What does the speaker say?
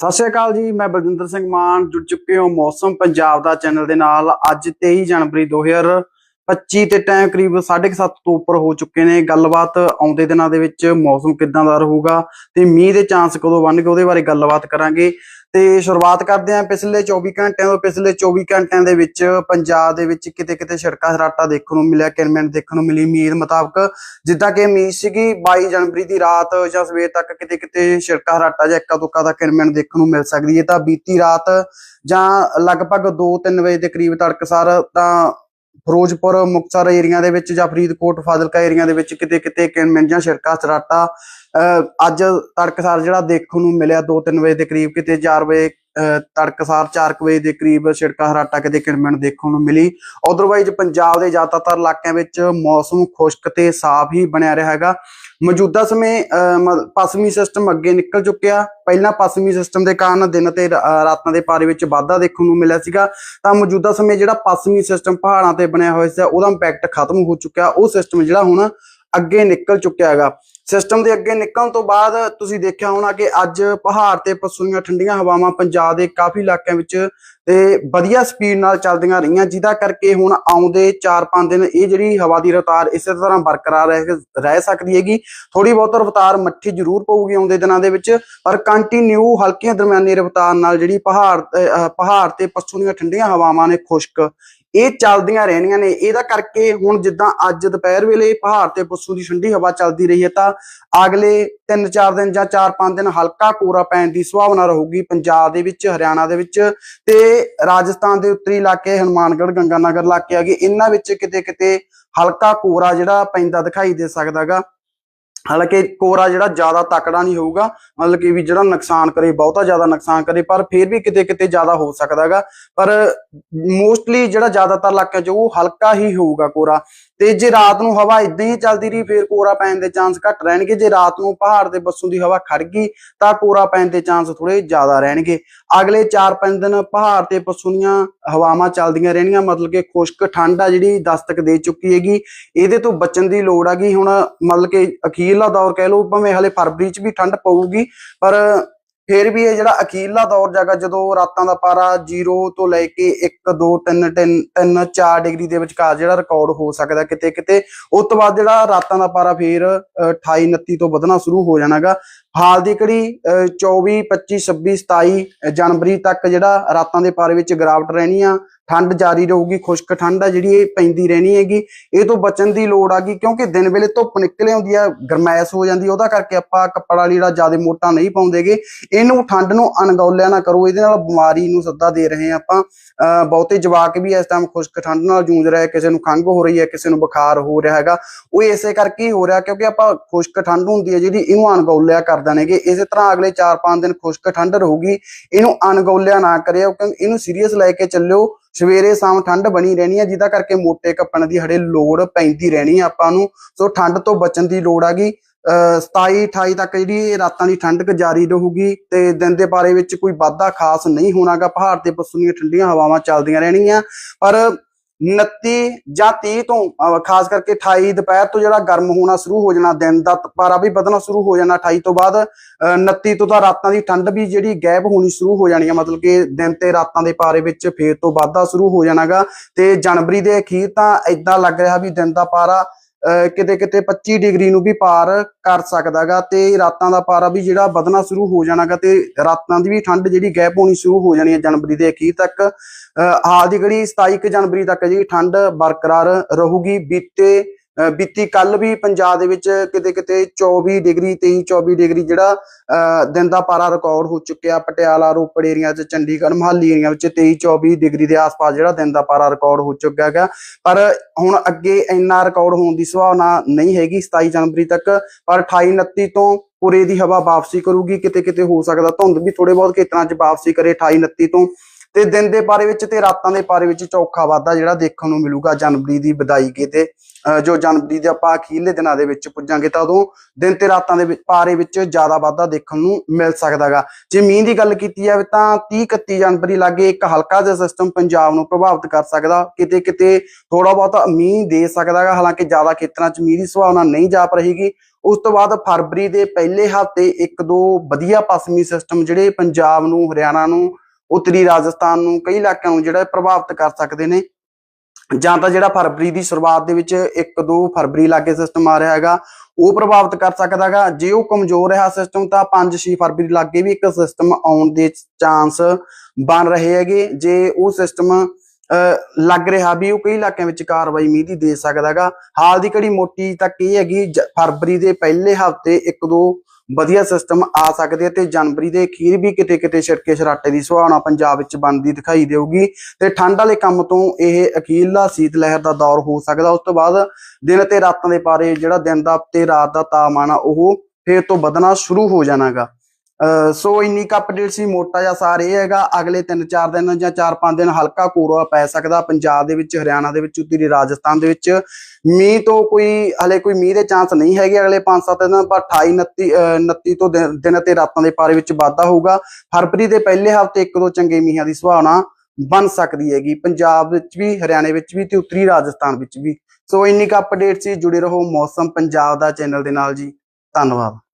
ਸਤਿ ਸ਼੍ਰੀ ਅਕਾਲ ਜੀ, ਮੈਂ ਬਲਜਿੰਦਰ ਸਿੰਘ ਮਾਨ, ਜੁੜ ਚੁੱਕੇ ਹਾਂ ਮੌਸਮ ਪੰਜਾਬ ਦਾ ਚੈਨਲ ਦੇ ਨਾਲ। ਅੱਜ 23 ਜਨਵਰੀ 2025 ਤੇ ਟਾਈਮ ਕਰੀਬ 7:30 ਤੋਂ ਉੱਪਰ ਹੋ ਚੁੱਕੇ ਨੇ। ਗੱਲਬਾਤ ਆਉਂਦੇ ਦਿਨਾਂ ਦੇ ਵਿੱਚ ਮੌਸਮ ਕਿੱਦਾਂ ਦਾ ਰਹੂਗਾ ਤੇ ਮੀਂਹ ਦੇ ਚਾਂਸ ਕਦੋਂ ਬਣ ਬਣਨਗੇ ਉਹਦੇ ਬਾਰੇ ਗੱਲਬਾਤ ਕਰਾਂਗੇ। ਤੇ ਸ਼ੁਰੂਆਤ ਕਰਦੇ ਹਾਂ ਪਿਛਲੇ 24 ਘੰਟਿਆਂ ਤੋਂ। ਪਿਛਲੇ 24 ਘੰਟਿਆਂ ਦੇ ਵਿੱਚ ਪੰਜਾਬ ਦੇ ਵਿੱਚ ਕਿਤੇ ਕਿਤੇ ਸੜਕਾਂ ਸਰਾਟਾ ਦੇਖਣ ਨੂੰ ਮਿਲਿਆ ਕਿਰਮੈਂਟ ਦੇਖਣ ਨੂੰ ਮਿਲੀ ਉਮੀਦ ਮੁਤਾਬਕ। ਜਿੱਦਾਂ ਕਿ ਉਮੀਦ ਸੀਗੀ 22 ਜਨਵਰੀ ਦੀ ਰਾਤ ਜਾਂ ਸਵੇਰ ਤੱਕ ਕਿਤੇ ਕਿਤੇ ਛਿੜਕਾ ਹਰਾਟਾ ਜਾਂ ਇੱਕਾ ਦੁੱਕਾ ਦਾ ਕਿਰਮੈਂਟ ਦੇਖਣ ਨੂੰ ਮਿਲ ਸਕਦੀ ਹੈ। ਤਾਂ ਬੀਤੀ ਰਾਤ ਜਾਂ ਲਗਭਗ 2-3 ਵਜੇ ਦੇ ਕਰੀਬ ਤੜਕਸਾਰ ਤਾਂ ਫਿਰੋਜ਼ਪੁਰ, ਮੁਕਤਸਰ ਏਰੀਆ ਦੇ ਵਿੱਚ ਜਾਂ ਫਰੀਦਕੋਟ, ਫਾਜ਼ਿਲਕਾ ਏਰੀਆ ਦੇ ਵਿੱਚ ਕਿਤੇ ਕਿਤੇ ਕਿਰਮੈਂਟ ਜਾਂ ਛਿੜਕਾ, ਸਰਾਟਾ, ਅਹ ਅੱਜ ਤੜਕਸਾਰ ਜਿਹੜਾ ਦੇਖਣ ਨੂੰ ਮਿਲਿਆ 2-3 ਵਜੇ ਦੇ ਕਰੀਬ ਕਿਤੇ 4 ਵਜੇ ਤੜਕਸਾਰ 4 ਕੁ ਵਜੇ ਦੇ ਕਰੀਬ ਛਿੜਕਾ ਹਰਾਟਾ ਕਿਤੇ ਕਿਰਮੈਂਟ ਦੇਖਣ ਨੂੰ ਮਿਲੀ। ਅਦਰਵਾਈਜ਼ ਪੰਜਾਬ ਦੇ ਜ਼ਿਆਦਾਤਰ ਇਲਾਕਿਆਂ ਵਿੱਚ ਮੌਸਮ ਖੁਸ਼ਕ ਤੇ ਸਾਫ਼ ਹੀ ਬਣਿਆ ਰਿਹਾ ਹੈਗਾ। ਮੌਜੂਦਾ ਸਮੇਂ ਅਹ, ਮ- ਪੱਛਮੀ ਸਿਸਟਮ ਅੱਗੇ ਨਿਕਲ ਚੁੱਕਿਆ। ਪਹਿਲਾਂ ਪੱਛਮੀ ਸਿਸਟਮ ਦੇ ਕਾਰਨ ਦਿਨ ਤੇ ਰਾਤਾਂ ਦੇ ਪਾਰੇ ਵਿੱਚ ਵਾਧਾ ਦੇਖਣ ਨੂੰ ਮਿਲਿਆ ਸੀਗਾ। ਤਾਂ ਮੌਜੂਦਾ ਸਮੇਂ ਜਿਹੜਾ ਪੱਛਮੀ ਸਿਸਟਮ ਪਹਾੜਾਂ ਤੇ ਬਣਿਆ ਹੋਇਆ ਸੀ ਉਹਦਾ ਇੰਪੈਕਟ ਖਤਮ ਹੋ ਚੁੱਕਿਆ। ਉਹ ਸਿਸਟਮ ਜਿਹੜਾ ਹੁਣ ਅੱਗੇ ਨਿਕਲ ਚੁੱਕਿਆ ਹੈਗਾ। ਸਿਸਟਮ ਦੇ ਅੱਗੇ ਨਿਕਲਣ ਤੋਂ ਬਾਅਦ ਤੁਸੀਂ ਦੇਖਿਆ ਹੋਣਾ ਕਿ ਅੱਜ ਪਹਾੜ ਤੇ ਪਸੂਆਂ ਠੰਡੀਆਂ ਹਵਾਵਾਂ ਪੰਜਾਬ ਦੇ ਕਾਫੀ ਇਲਾਕਿਆਂ ਵਿੱਚ ਤੇ ਵਧੀਆ ਸਪੀਡ ਨਾਲ ਚੱਲਦੀਆਂ ਰਹੀਆਂ, ਜਿਹਦਾ ਕਰਕੇ ਹੁਣ ਆਉਂਦੇ 4-5 ਦਿਨ ਇਹ ਜਿਹੜੀ ਹਵਾ ਦੀ ਰਫ਼ਤਾਰ ਇਸੇ ਤਰ੍ਹਾਂ ਬਰਕਰਾਰ ਰਹਿ ਰਹਿ ਸਕਦੀ ਹੈਗੀ। ਥੋੜੀ ਬਹੁਤ ਰਫ਼ਤਾਰ ਮੱਠੀ ਜ਼ਰੂਰ ਪਊਗੀ ਆਉਂਦੇ ਦਿਨਾਂ ਦੇ ਵਿੱਚ, ਪਰ ਕੰਟੀਨਿਊ ਹਲਕੀਆਂ ਦਰਮਿਆਨੀ ਰਫ਼ਤਾਰ ਨਾਲ ਜਿਹੜੀ ਪਹਾੜ ਪਹਾੜ ਤੇ ਪੱਛੋਂ ਦੀਆਂ ਠੰਡੀਆਂ ਹਵਾਵਾਂ ਨੇ ਖੁਸ਼ਕ ਇਹ ਚੱਲਦੀਆਂ ਰਹਿਣੀਆਂ ਨੇ। ਇਹਦਾ ਕਰਕੇ ਹੁਣ ਜਿੱਦਾਂ ਅੱਜ ਦੁਪਹਿਰ ਵੇਲੇ ਪਹਾੜ ਤੇ ਪੱਛੋਂ ਦੀ ਠੰਡੀ ਹਵਾ ਚੱਲਦੀ ਰਹੀ ਹੈ ਤਾਂ ਅਗਲੇ 3-4 ਦਿਨ ਜਾਂ 4-5 ਦਿਨ ਹਲਕਾ ਕੋਰਾ ਪੈਣ ਦੀ ਸੰਭਾਵਨਾ ਰਹੂਗੀ ਪੰਜਾਬ ਦੇ ਵਿੱਚ, ਹਰਿਆਣਾ ਦੇ ਵਿੱਚ ਤੇ ਰਾਜਸਥਾਨ ਦੇ ਉੱਤਰੀ ਇਲਾਕੇ, ਹਨੂਮਾਨਗੜ੍ਹ, ਗੰਗਾਨਗਰ ਇਲਾਕੇ ਹੈਗੇ ਇਹਨਾਂ ਵਿੱਚ ਕਿਤੇ ਕਿਤੇ ਹਲਕਾ ਕੋਰਾ ਜਿਹੜਾ ਪੈਂਦਾ ਦਿਖਾਈ ਦੇ ਸਕਦਾਗਾ ਹਾਲਾਂਕਿ ਕੋਰਾ ਜਿਹੜਾ ਜ਼ਿਆਦਾ ਤਕੜਾ ਨਹੀਂ ਹੋਊਗਾ, ਮਤਲਬ ਕਿ ਵੀ ਜਿਹੜਾ ਨੁਕਸਾਨ ਕਰੇ, ਬਹੁਤਾ ਜ਼ਿਆਦਾ ਨੁਕਸਾਨ ਕਰੇ, ਪਰ ਫਿਰ ਵੀ ਕਿਤੇ ਕਿਤੇ ਜ਼ਿਆਦਾ ਹੋ ਸਕਦਾਗਾ ਪਰ ਮੋਸਟਲੀ ਜਿਹੜਾ ਜ਼ਿਆਦਾਤਰ ਇਲਾਕਿਆਂ 'ਚ ਉਹ ਹਲਕਾ ਹੀ ਹੋਊਗਾ ਕੋਰਾ। ਤੇ ਜੇ ਰਾਤ ਨੂੰ ਹਵਾ ਇਦਾਂ ਹੀ ਚੱਲਦੀ ਰਹੀ, ਫਿਰ ਕੋਰਾ ਪੈਣ ਦੇ ਚਾਂਸ ਘੱਟ ਰਹਿਣਗੇ। ਜੇ ਰਾਤ ਨੂੰ ਪਹਾੜ ਦੇ ਬੱਸੋਂ ਦੀ ਹਵਾ ਖੜ ਗਈ, ਤਾਂ ਕੋਰਾ ਪੈਣ ਦੇ ਚਾਂਸ ਥੋੜੇ ਜ਼ਿਆਦਾ ਰਹਿਣਗੇ। ਅਗਲੇ 4-5 ਦਿਨ ਪਹਾੜ ਤੇ ਪਸ਼ੂ ਦੀਆਂ ਹਵਾਵਾਂ ਚੱਲਦੀਆਂ ਰਹਿਣੀਆਂ, ਮਤਲਬ ਕਿ ਖੁਸ਼ਕ ਠੰਡ ਆ ਜਿਹੜੀ ਦਸਤਕ ਦੇ ਚੁੱਕੀ ਹੈਗੀ। ਇਹਦੇ ਤੋਂ ਬਚਣ ਦੀ ਲੋੜ ਹੈਗੀ। ਹੁਣ ਮਤਲਬ ਕਿ ਅਖੀਰ ਅਖੀਰਲਾ ਦੌਰ ਕਹਿ ਲਓ ਭਾਵੇਂ ਹਲੇ ਫਰਵਰੀ 'ਚ ਵੀ ਠੰਡ ਪਊਗੀ ਪਰ ਫਿਰ ਵੀ ਇਹ ਜਿਹੜਾ ਅਖੀਰਲਾ ਦੌਰ ਜਾਗਾ ਜਦੋਂ ਰਾਤਾਂ ਦਾ ਪਾਰਾ 0 ਤੋਂ ਲੈ ਕੇ 1 2 3 3 3 4 ਡਿਗਰੀ ਦੇ ਵਿਚਕਾਰ ਜਿਹੜਾ ਰਿਕਾਰਡ ਹੋ ਸਕਦਾ ਕਿਤੇ ਕਿਤੇ ਉਸ ਤੋਂ ਬਾਅਦ ਜਿਹੜਾ ਰਾਤਾਂ ਦਾ ਪਾਰਾ ਫੇਰ ਅ, 28 29 ਤੋਂ ਵਧਣਾ ਸ਼ੁਰੂ ਹੋ ਜਾਣਾਗਾ। ਹਾਲ ਦੀ ਘੜੀ ਅ, 24 25 26 27 ਜਨਵਰੀ ਤੱਕ ਜਿਹੜਾ ਰਾਤਾਂ ਦੇ ਪਾਰੇ ਵਿੱਚ ਗਿਰਾਵਟ ਰਹਿਣੀ ਆ ਠੰਡ ਜਾਰੀ ਰਹੂਗੀ ਖੁਸ਼ਕ ਠੰਡ ਆ ਜਿਹੜੀ ਇਹ ਪੈਂਦੀ ਰਹਿਣੀ ਹੈਗੀ। ਇਹ ਤੋਂ ਬਚਣ ਦੀ ਲੋੜ ਆ ਗਈ ਕਿਉਂਕਿ ਦਿਨ ਵੇਲੇ ਧੁੱਪ ਨਿਕਲ ਆਉਂਦੀ ਆ ਗਰਮੈਸ਼ ਹੋ ਜਾਂਦੀ ਉਹਦਾ ਕਰਕੇ ਆਪਾਂ ਕੱਪੜਾ ਲੀੜਾ ਜ਼ਿਆਦਾ ਮੋਟਾ ਨਹੀਂ ਪਾਉਂਦੇਗੇ। ਇਹਨੂੰ ਠੰਡ ਨੂੰ ਅਣਗੌਲਿਆ ਨਾ ਕਰੋ ਇਹਦੇ ਨਾਲ ਬਿਮਾਰੀ ਨੂੰ ਸੱਦਾ ਦੇ ਰਹੇ ਆ ਆਪਾਂ। ਬਹੁਤੇ ਜਵਾਕ ਵੀ ਇਸ ਟਾਈਮ ਖੁਸ਼ਕ ਠੰਡ ਨਾਲ ਜੂਝ ਰਹੇ ਕਿਸੇ ਨੂੰ ਖੰਘ ਹੋ ਰਹੀ ਹੈ ਕਿਸੇ ਨੂੰ ਬੁਖਾਰ ਹੋ ਰਿਹਾ ਹੈਗਾ। ਉਹ ਇਸੇ ਕਰਕੇ ਹੀ ਹੋ ਰਿਹਾ ਕਿਉਂਕਿ ਆਪਾਂ ਖੁਸ਼ਕ ਠੰਡ ਹੁੰਦੀ ਹੈ ਜਿਹੜੀ ਇਹਨੂੰ ਅਣਗੌਲਿਆ ਕਰਦੇ ਦੇਣਗੇ। ਇਸੇ ਤਰ੍ਹਾਂ ਅਗਲੇ 4-5 ਦਿਨ ਖੁਸ਼ਕ ਠੰਡ ਰਹੂਗੀ। ਇਹਨੂੰ ਅਣਗੌਲਿਆ ਨਾ ਕਰਿਓ ਕਿਉਂਕਿ ਇਹਨੂੰ ਸੀਰੀਅਸ ਲੈ ਕੇ ਚੱਲਿਓ। ਸਵੇਰੇ ਸ਼ਾਮ ਠੰਡ ਬਣੀ ਰਹਿਣੀ ਹੈ ਜਿਹਦਾ ਕਰਕੇ ਮੋਟੇ ਕੱਪਣ ਦੀ ਹੜੇ ਲੋੜ ਪੈਂਦੀ ਰਹਿਣੀ ਹੈ ਆਪਾਂ ਨੂੰ। ਸੋ ਠੰਡ ਤੋਂ ਬਚਣ ਦੀ ਲੋੜ ਆਗੀ 27 28 ਤੱਕ ਜਿਹੜੀ ਰਾਤਾਂ ਦੀ ਠੰਡਕ ਜਾਰੀ ਰਹੂਗੀ ਤੇ ਦਿਨ ਦੇ ਬਾਰੇ ਵਿੱਚ ਕੋਈ ਵਾਧਾ ਖਾਸ ਨਹੀਂ ਹੋਣਾਗਾ। ਪਹਾੜ ਤੇ ਪਸ਼ੂ ਦੀਆਂ ਠੰਡੀਆਂ ਹਵਾਵਾਂ ਚੱਲਦੀਆਂ ਰਹਿਣਗੀਆਂ ਪਰ 29 ਜਾਂ 30 ਤੋਂ, ਅਹ, ਖਾਸ ਕਰਕੇ 28 ਦੁਪਹਿਰ ਤੋਂ ਜਿਹੜਾ ਗਰਮ ਹੋਣਾ ਸ਼ੁਰੂ ਹੋ ਜਾਣਾ, ਦਿਨ ਦਾ ਪਾਰਾ ਵੀ ਵਧਣਾ ਸ਼ੁਰੂ ਹੋ ਜਾਣਾ 28 ਤੋਂ ਬਾਅਦ, ਅਹ 29 ਤੋਂ ਤਾਂ ਰਾਤਾਂ ਦੀ ਠੰਡ ਵੀ ਜਿਹੜੀ ਗੈਪ ਹੋਣੀ ਸ਼ੁਰੂ ਹੋ ਜਾਣੀ ਹੈ ਮਤਲਬ ਕਿ ਦਿਨ ਤੇ ਰਾਤਾਂ ਦੇ ਪਾਰੇ ਵਿੱਚ ਫੇਰ ਤੋਂ ਵਾਧਾ ਸ਼ੁਰੂ ਹੋ ਜਾਣਾਗਾ। ਤੇ ਜਨਵਰੀ ਦੇ ਅਖੀਰ ਤਾਂ ਇਦਾਂ ਲੱਗ ਰਿਹਾ ਵੀ ਦਿਨ ਦਾ ਪਾਰਾ ਕਿਤੇ ਕਿਤੇ 25 ਡਿਗਰੀ ਨੂੰ ਵੀ ਪਾਰ ਕਰ ਸਕਦਾਗਾ ਤੇ ਰਾਤਾਂ ਦਾ ਪਾਰਾ ਵੀ ਜਿਹੜਾ ਵਧਣਾ ਸ਼ੁਰੂ ਹੋ ਜਾਣਾਗਾ ਤੇ ਰਾਤਾਂ ਦੀ ਵੀ ਠੰਡ ਜਿਹੜੀ ਗੈਪ ਹੋਣੀ ਸ਼ੁਰੂ ਹੋ ਜਾਣੀ ਹੈ ਜਨਵਰੀ ਦੇ ਅਖੀਰ ਤੱਕ। ਅਹ ਹਾਲ ਦੀ ਘੜੀ 27 ਕੁ ਜਨਵਰੀ ਤੱਕ ਜਿਹੜੀ ਠੰਡ ਬਰਕਰਾਰ ਰਹੂਗੀ। ਬੀਤੇ ਬੀਤੀ ਕੱਲ ਵੀ ਪੰਜਾਬ ਦੇ ਵਿੱਚ ਕਿਤੇ ਕਿਤੇ 24 ਡਿਗਰੀ 23 24 ਡਿਗਰੀ ਜਿਹੜਾ ਅਹ ਦਿਨ ਦਾ ਪਾਰਾ ਰਿਕਾਰਡ ਹੋ ਚੁੱਕਿਆ। ਪਟਿਆਲਾ, ਰੋਪੜ ਏਰੀਆ 'ਚ, ਚੰਡੀਗੜ੍ਹ, ਮਹਾਲੀ ਏਰੀਆ ਵਿੱਚ 23 24 ਡਿਗਰੀ ਦੇ ਆਸ-ਪਾਸ ਜਿਹੜਾ ਦਿਨ ਦਾ ਪਾਰਾ ਰਿਕਾਰਡ ਹੋ ਚੁੱਕਿਆ ਹੈਗਾ। ਪਰ ਹੁਣ ਅੱਗੇ ਇੰਨਾ ਰਿਕਾਰਡ ਹੋਣ ਦੀ ਸੰਭਾਵਨਾ ਨਹੀਂ ਹੈਗੀ 27 ਜਨਵਰੀ ਤੱਕ। ਪਰ 28 29 ਤੋਂ ਪੂਰੇ ਦੀ ਹਵਾ ਵਾਪਸੀ ਕਰੂਗੀ। ਕਿਤੇ ਕਿਤੇ ਹੋ ਸਕਦਾ ਧੁੰਦ ਵੀ ਥੋੜੇ ਬਹੁਤ ਖੇਤਰਾਂ 'ਚ ਵਾਪਸੀ ਕਰੇ 28 29 ਤੋਂ। ਤੇ ਦਿਨ ਦੇ ਪਾਰੇ ਵਿੱਚ ਤੇ ਰਾਤਾਂ ਦੇ ਪਾਰੇ ਵਿੱਚ ਚੌਖਾ ਵਾਧਾ ਜਿਹੜਾ ਦੇਖਣ ਨੂੰ ਮਿਲੂਗਾ ਜਨਵਰੀ ਦੀ ਵਿਦਾਈ ਤੇ ਜੋ ਜਨਵਰੀ ਦੇ ਆਪਾਂ ਅਖੀਰਲੇ ਦਿਨਾਂ ਦੇ ਵਿੱਚ ਪੁੱਜਾਂਗੇ ਤਾਂ ਉਦੋਂ ਦਿਨ ਤੇ ਰਾਤਾਂ ਦੇ ਵਿੱਚ- ਪਾਰੇ ਵਿੱਚ ਜ਼ਿਆਦਾ ਵਾਧਾ ਦੇਖਣ ਨੂੰ ਮਿਲ ਸਕਦਾਗਾ। ਜੇ ਮੀਂਹ ਦੀ ਗੱਲ ਕੀਤੀ ਜਾਵੇ ਤਾਂ 30 31 ਜਨਵਰੀ ਲਾਗੇ ਇੱਕ ਹਲਕਾ ਜਿਹਾ ਸਿਸਟਮ ਪੰਜਾਬ ਨੂੰ ਪ੍ਰਭਾਵਿਤ ਕਰ ਸਕਦਾ, ਕਿਤੇ ਕਿਤੇ ਥੋੜਾ ਬਹੁਤਾ ਮੀਂਹ ਦੇ ਸਕਦਾਗਾ, ਹਾਲਾਂਕਿ ਜ਼ਿਆਦਾ ਖੇਤਰਾਂ 'ਚ ਮੀਂਹ ਦੀ ਸੰਭਾਵਨਾ ਨਹੀਂ ਜਾਪ ਰਹੇਗੀ। ਉਸ ਤੋਂ ਬਾਅਦ ਫਰਵਰੀ ਦੇ ਪਹਿਲੇ ਹਫ਼ਤੇ ਇੱਕ ਦੋ ਵਧੀਆ ਪੱਛਮੀ ਸਿਸਟਮ ਜਿਹੜੇ ਪੰਜਾਬ ਨੂੰ, ਹਰਿਆਣਾ ਨੂੰ ਉੱਤਰੀ ਰਾਜਸਥਾਨ ਨੂੰ ਕਈ ਇਲਾਕਿਆਂ ਨੂੰ ਜਿਹੜਾ ਪ੍ਰਭਾਵਿਤ ਕਰ ਸਕਦੇ ਨੇ। ਜਾਂ ਤਾਂ ਜਿਹੜਾ ਫਰਵਰੀ ਦੀ ਸ਼ੁਰੂਆਤ ਦੇ ਵਿੱਚ 1-2 ਫਰਵਰੀ ਲਾਗੇ ਸਿਸਟਮ ਆ ਰਿਹਾ ਹੈਗਾ, ਉਹ ਪ੍ਰਭਾਵਿਤ ਕਰ ਸਕਦਾ ਹੈਗਾ। ਜੇ ਉਹ ਕਮਜ਼ੋਰ ਰਿਹਾ ਸਿਸਟਮ ਤਾਂ 5-6 ਫਰਵਰੀ ਲਾਗੇ ਵੀ ਇੱਕ ਸਿਸਟਮ ਆਉਣ ਦੇ ਚਾਂਸ ਬਣ ਰਹੇ ਹੈਗੇ। ਜੇ ਉਹ ਸਿਸਟਮ ਲੱਗ ਰਿਹਾ ਵੀ ਉਹ ਕਈ ਇਲਾਕਿਆਂ ਵਿੱਚ ਕਾਰਵਾਈ ਮੀਂਹ ਦੀ ਦੇ ਸਕਦਾ ਹੈਗਾ। ਹਾਲ ਦੀ ਘੜੀ ਮੋਟੀ ਤੱਕ ਇਹ ਹੈਗੀ, ਜ- ਫਰਵਰੀ ਦੇ ਪਹਿਲੇ ਹਫ਼ਤੇ ਇੱਕ ਦੋ ਵਧੀਆ ਸਿਸਟਮ ਆ ਸਕਦੇ ਆ ਤੇ ਜਨਵਰੀ ਦੇ ਅਖੀਰ ਵੀ ਕਿਤੇ ਕਿਤੇ ਛਿੜਕੇ ਛਰਾਟੇ ਦੀ ਸੁਹਾਵਣਾ ਪੰਜਾਬ ਵਿੱਚ ਬਣਦੀ ਦਿਖਾਈ ਦੇਊਗੀ ਤੇ ਠੰਡ ਵਾਲੇ ਕੰਮ ਤੋਂ ਇਹ ਅਖੀਰਲਾ ਸੀਤ ਲਹਿਰ ਦਾ ਦੌਰ ਹੋ ਸਕਦਾ। ਉਸ ਤੋਂ ਬਾਅਦ ਦਿਨ ਤੇ ਰਾਤਾਂ ਦੇ ਪਾਰੇ ਜਿਹੜਾ ਦਿਨ ਦਾ ਤੇ ਰਾਤ ਦਾ ਤਾਪਮਾਨ ਆ, ਉਹ ਫੇਰ ਤੋਂ ਵਧਣਾ ਸ਼ੁਰੂ ਹੋ ਜਾਣਾਗਾ। ਅਹ ਸੋ ਇੰਨੀ ਕੁ ਅਪਡੇਟ ਸੀ, ਮੋਟਾ ਜਿਹਾ ਸਾਰ ਇਹ ਹੈਗਾ, ਅਗਲੇ 3-4 ਦਿਨ ਜਾਂ 4-5 ਦਿਨ ਹਲਕਾ ਕੋਰਾ ਪੈ ਸਕਦਾ, ਪੰਜਾਬ ਦੇ ਵਿੱਚ, ਹਰਿਆਣਾ ਦੇ ਵਿੱਚ, ਉੱਤਰੀ ਰਾਜਸਥਾਨ ਦੇ ਵਿੱਚ। ਮੀਂਹ ਤੋਂ ਕੋਈ, ਹਲੇ ਕੋਈ ਮੀਂਹ ਦੇ ਚਾਂਸ ਨਹੀਂ ਹੈਗੇ ਅਗਲੇ 5-7 ਦਿਨਾਂ, ਪਰ 28 29 ਅਹ 29 ਤੋਂ ਦਿਨ ਤੇ ਰਾਤਾਂ ਦੇ ਪਾਰੇ ਵਿੱਚ ਵਾਧਾ ਹੋਊਗਾ। ਫਰਵਰੀ ਦੇ ਪਹਿਲੇ ਹਫ਼ਤੇ ਇੱਕ ਦੋ ਚੰਗੇ ਮੀਂਹਾਂ ਦੀ ਸੰਭਾਵਨਾ ਬਣ ਸਕਦੀ ਹੈਗੀ। ਪੰਜਾਬ ਵਿੱਚ ਵੀ, ਹਰਿਆਣੇ ਵਿੱਚ ਵੀ ਤੇ ਉੱਤਰੀ ਰਾਜਸਥਾਨ ਵਿੱਚ ਵੀ। ਸੋ ਇੰਨੀ ਕੁ ਅਪਡੇਟ ਸੀ, ਜੁੜੇ ਰਹੋ ਮੌਸਮ ਪੰਜਾਬ ਦਾ ਚੈਨਲ ਦੇ ਨਾਲ ਜੀ। ਧੰਨਵਾਦ।